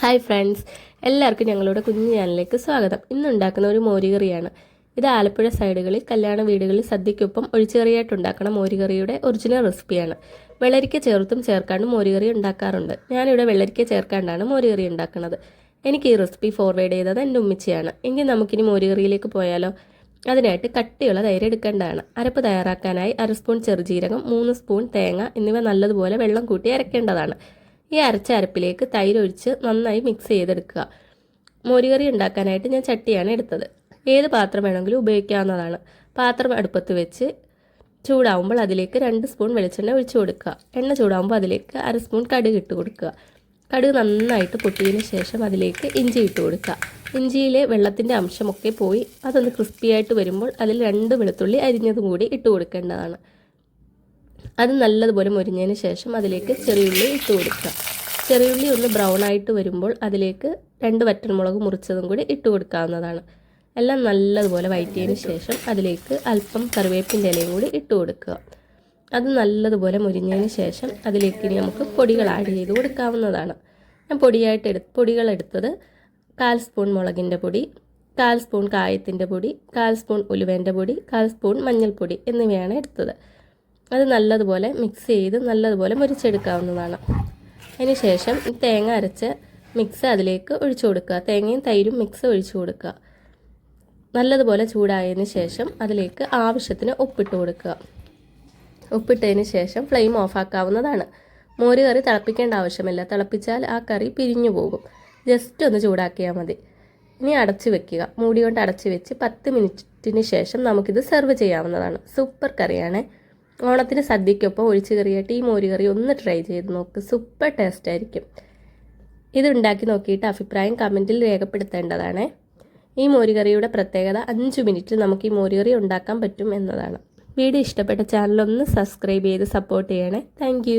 Hi friends എല്ലാവർക്കും ഞങ്ങളുടെ കുഞ്ഞു ചാനലിലേക്ക് സ്വാഗതം. ഇന്ന് ഉണ്ടാക്കുന്ന ഒരു മോരുകറിയാണ്. ഇത് ആലപ്പുഴ സൈഡുകളിൽ കല്യാണ വീടുകളിൽ സദ്യയ്ക്കൊപ്പം ഒഴിച്ചുകറിയായിട്ട് ഉണ്ടാക്കുന്ന മോരുകറിയുടെ ഒറിജിനൽ റെസിപ്പിയാണ് വെള്ളരിക്ക ചേർത്തും ചേർക്കാണ്ടും മോരുകറി ഉണ്ടാക്കാറുണ്ട്. ഞാനിവിടെ വെള്ളരിക്ക ചേർക്കാണ്ടാണ് മോരുകറി ഉണ്ടാക്കുന്നത്. എനിക്ക് ഈ റെസിപ്പി ഫോർവേഡ് ചെയ്തത് എന്റെ ഉമ്മിച്ചയാണ്. എങ്കിൽ നമുക്കിനി മോരുകറിയിലേക്ക് പോയാലോ? അതിനായിട്ട് കട്ടിയുള്ള തൈര് എടുക്കേണ്ടതാണ്. അരപ്പ് തയ്യാറാക്കാനായി അര സ്പൂൺ ചെറുജീരകം മൂന്ന് സ്പൂൺ തേങ്ങ എന്നിവ നല്ലതുപോലെ വെള്ളം കൂട്ടി അരക്കേണ്ടതാണ്. ഈ അരച്ച അരപ്പിലേക്ക് തൈരൊഴിച്ച് നന്നായി മിക്സ് ചെയ്തെടുക്കുക. മോരുകറി ഉണ്ടാക്കാനായിട്ട് ഞാൻ ചട്ടിയാണ് എടുത്തത്. ഏത് പാത്രം വേണമെങ്കിലും ഉപയോഗിക്കാവുന്നതാണ്. പാത്രം അടുപ്പത്ത് വെച്ച് ചൂടാവുമ്പോൾ അതിലേക്ക് രണ്ട് സ്പൂൺ വെളിച്ചെണ്ണ ഒഴിച്ചു കൊടുക്കുക. എണ്ണ ചൂടാവുമ്പോൾ അതിലേക്ക് അര സ്പൂൺ കടുക് ഇട്ട് കൊടുക്കുക. കടുക് നന്നായിട്ട് പൊട്ടിയതിന് ശേഷം അതിലേക്ക് ഇഞ്ചി ഇട്ട് കൊടുക്കുക. ഇഞ്ചിയിലെ വെള്ളത്തിന്റെ അംശമൊക്കെ പോയി അതൊന്ന് ക്രിസ്പിയായിട്ട് വരുമ്പോൾ അതിൽ രണ്ട് വെളുത്തുള്ളി അരിഞ്ഞതും കൂടി ഇട്ട് കൊടുക്കേണ്ടതാണ്. അത് നല്ലതുപോലെ മുരിഞ്ഞതിന് ശേഷം അതിലേക്ക് ചെറിയുള്ളി ഇട്ട് കൊടുക്കുക. ചെറിയുള്ളി ഒന്ന് ബ്രൗൺ ആയിട്ട് വരുമ്പോൾ അതിലേക്ക് രണ്ട് വറ്റൻമുളക് മുറിച്ചതും കൂടി ഇട്ട് കൊടുക്കാവുന്നതാണ്. എല്ലാം നല്ലതുപോലെ വയറ്റിയതിന് ശേഷം അതിലേക്ക് അല്പം കറിവേപ്പിന്റെ ഇലയും കൂടി ഇട്ട് കൊടുക്കുക. അത് നല്ലതുപോലെ മുരിഞ്ഞതിന് ശേഷം അതിലേക്ക് ഇനി നമുക്ക് പൊടികൾ ആഡ് ചെയ്ത് കൊടുക്കാവുന്നതാണ്. ഞാൻ പൊടിയായിട്ട് എടു പൊടികൾ എടുത്തത് കാൽ സ്പൂൺ മുളകിന്റെ പൊടി കാൽ സ്പൂൺ കായത്തിന്റെ പൊടി കാൽ സ്പൂൺ ഉലുവേന്റെ പൊടി കാൽ സ്പൂൺ മഞ്ഞൾപ്പൊടി എന്നിവയാണ് എടുത്തത്. അത് നല്ലതുപോലെ മിക്സ് ചെയ്ത് നല്ലതുപോലെ മുരിച്ചെടുക്കാവുന്നതാണ്. അതിനുശേഷം തേങ്ങ അരച്ച് മിക്സ് അതിലേക്ക് ഒഴിച്ചു കൊടുക്കുക. തേങ്ങയും തൈരും മിക്സ് ഒഴിച്ചു കൊടുക്കുക. നല്ലതുപോലെ ചൂടായതിന് ശേഷം അതിലേക്ക് ആവശ്യത്തിന് ഉപ്പിട്ട് കൊടുക്കുക. ഉപ്പിട്ടതിന് ശേഷം ഫ്ലെയിം ഓഫാക്കാവുന്നതാണ് മോര് കറി തിളപ്പിക്കേണ്ട ആവശ്യമില്ല. തിളപ്പിച്ചാൽ ആ കറി പിരിഞ്ഞു പോകും. ജസ്റ്റ് ഒന്ന് ചൂടാക്കിയാൽ മതി. ഇനി അടച്ചു വെക്കുക. മൂടി കൊണ്ട് അടച്ചു വെച്ച് പത്ത് മിനിറ്റിന് ശേഷം നമുക്കിത് സെർവ് ചെയ്യാവുന്നതാണ്. സൂപ്പർ കറിയാണ്. ഓണത്തിന് സദ്യക്കൊപ്പം ഒഴിച്ചു കറിയായിട്ട് ഈ മോര് കറി ഒന്ന് ട്രൈ ചെയ്ത് നോക്ക്. സൂപ്പർ ടേസ്റ്റ് ആയിരിക്കും. ഇത് ഉണ്ടാക്കി നോക്കിയിട്ട് അഭിപ്രായം കമന്റിൽ രേഖപ്പെടുത്തേണ്ടതാണ്. ഈ മോരുകറിയുടെ പ്രത്യേകത അഞ്ച് മിനിറ്റിൽ നമുക്ക് ഈ മോരുകറി ഉണ്ടാക്കാൻ പറ്റും എന്നതാണ്. വീഡിയോ ഇഷ്ടപ്പെട്ട ചാനലൊന്ന് സബ്സ്ക്രൈബ് ചെയ്ത് സപ്പോർട്ട് ചെയ്യണേ. താങ്ക്